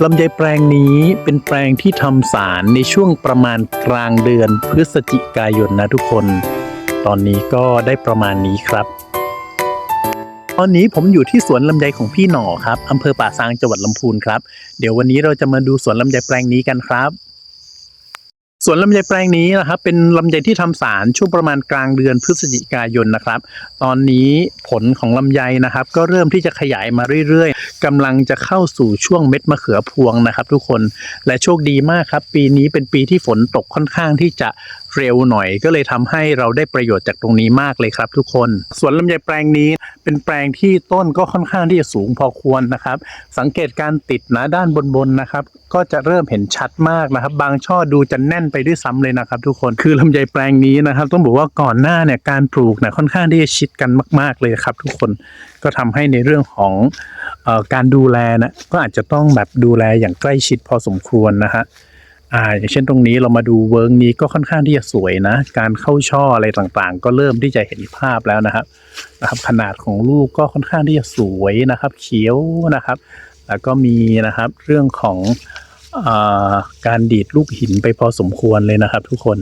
ลำไยแปลงนี้เป็นแปลงที่ทำสารในช่วงประมาณกลางเดือนพฤศจิกายนนะทุกคน ตอนนี้ก็ได้ประมาณนี้ครับ ตอนนี้ผมอยู่ที่สวนลำไยของพี่หน่อครับอำเภอป่าซางจังหวัดลำพูนครับ เดี๋ยววันนี้เราจะมาดูสวนลำไยแปลงนี้กันครับสวนลำไยแปลงนี้นะครับเป็นลำไยที่ทำสารช่วงประมาณกลางเดือนพฤศจิกายนนะครับ ตอนนี้ผลของลำไยนะครับ ก็เริ่มที่จะขยายมาเรื่อยๆ กำลังจะเข้าสู่ช่วงเม็ดมะเขือพวงนะครับ ทุกคนและโชคดีมากครับ ปีนี้เป็นปีที่ฝนตกค่อนข้างที่จะ เร็วหน่อย ก็เลยทำให้เราได้ประโยชน์จากตรงนี้มากเลยครับ ทุกคน สวนลำไยแปลงนี้ เป็นแปลงที่ต้นก็ค่อนข้างที่จะสูงพอควรนะครับ สังเกตการติดนะด้านบนๆนะครับก็จะเริ่มเห็นชัดมากนะครับ บางช่อดูจะแน่นไปด้วยซ้ำเลยนะครับ ทุกคนคือลำไยแปลงนี้นะครับ ต้องบอกว่าก่อนหน้าเนี่ยการปลูกเนี่ยค่อนข้างที่จะชิดกันมาก ๆเลยครับ ทุกคนก็ทำให้ในเรื่องของออการดูแลนะก็อาจจะต้องแบบดูแลอย่างใกล้ชิดพอสมควรนะฮะ อ่าอย่างเช่นตรงนี้เรามาดูเวิร์กนี้ก็ค่อนข้างที่จะสวยนะ การเข้าช่ออะไรต่างๆ ก็เริ่มที่จะเห็นภาพแล้วนะครับนะครับ ขนาดของลูกก็ค่อนข้างที่จะสวยนะครับ เขียวนะครับ แล้วก็มีนะครับเรื่องของอาการดีดลูกหินไปพอสมควรเลยนะครับ ทุกคน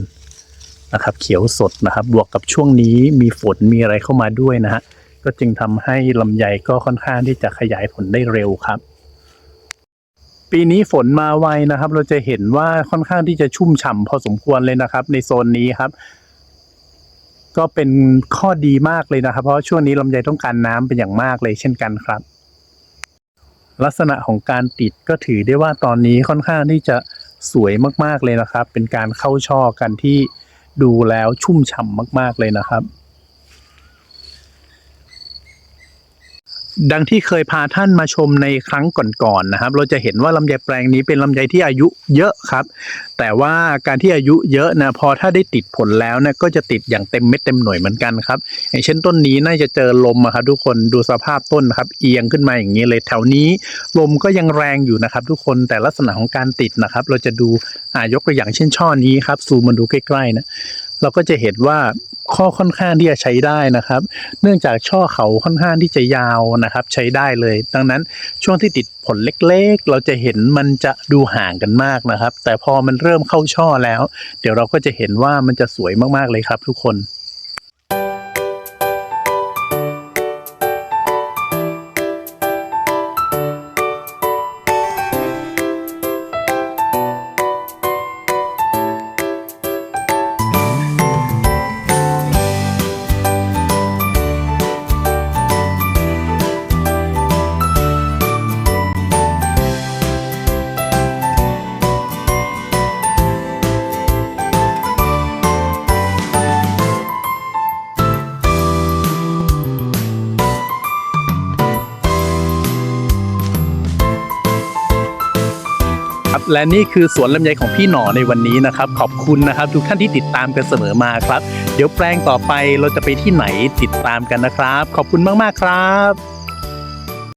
นะครับ เขียวสดนะครับ บวกกับช่วงนี้มีฝนมีอะไรเข้ามาด้วยนะฮะก็จึงทำให้ลำไยก็ค่อนข้างที่จะขยายผลได้เร็วครับ ปีนี้ฝนมาไวนะครับ เราจะเห็นว่าค่อนข้างที่จะชุ่มฉ่ำพอสมควรเลยนะครับ ในโซนนี้ครับ ก็เป็นข้อดีมากเลยนะครับ เพราะช่วงนี้ลำไยต้องการน้ำเป็นอย่างมากเลยเช่นกันครับ ลักษณะของการติดก็ถือได้ว่าตอนนี้ค่อนข้างที่จะสวยมากๆเลยนะครับ เป็นการเข้าช่อกันที่ดูแล้วชุ่มฉ่ำมาก ๆเลยนะครับ ดังที่เคยพาท่านมาชมในครั้งก่อนๆนะครับ เราจะเห็นว่าลำไยแปลงนี้เป็นลำไยที่อายุเยอะครับ แต่ว่าการที่อายุเยอะนะพอถ้าได้ติดผลแล้วนะก็จะติดอย่างเต็มเม็ดเต็มหน่วยเหมือนกันครับ อย่างเช่นต้นนี้น่าจะเจอลมอะครับทุกคนดูสภาพต้นครับ เอียงขึ้นมาอย่างนี้เลยแถวนี้ลมก็ยังแรงอยู่นะครับ ทุกคนแต่ลักษณะของการติดนะครับ เราจะดูอ่ายกตัวอย่างเช่นช่อนี้ครับซูมมาดูใกล้ๆนะ เราก็จะเห็นว่าข้อค่อนข้างที่จะใช้ได้นะครับ เนื่องจากช่อเขาค่อนข้างที่จะยาวนะครับ ใช้ได้เลย ดังนั้นช่วงที่ติดผลเล็กๆ เราจะเห็นมันจะดูห่างกันมากนะครับ แต่พอมันเริ่มเข้าช่อแล้ว เดี๋ยวเราก็จะเห็นว่ามันจะสวยมากๆเลยครับทุกคน และนี่คือสวนลำไยของพี่หนอในวันนี้นะครับ ขอบคุณนะครับ ทุกท่านที่ติดตามกันเสมอมาครับ เดี๋ยวแปลงต่อไปเราจะไปที่ไหนติดตามกันนะครับ ขอบคุณมากๆครับ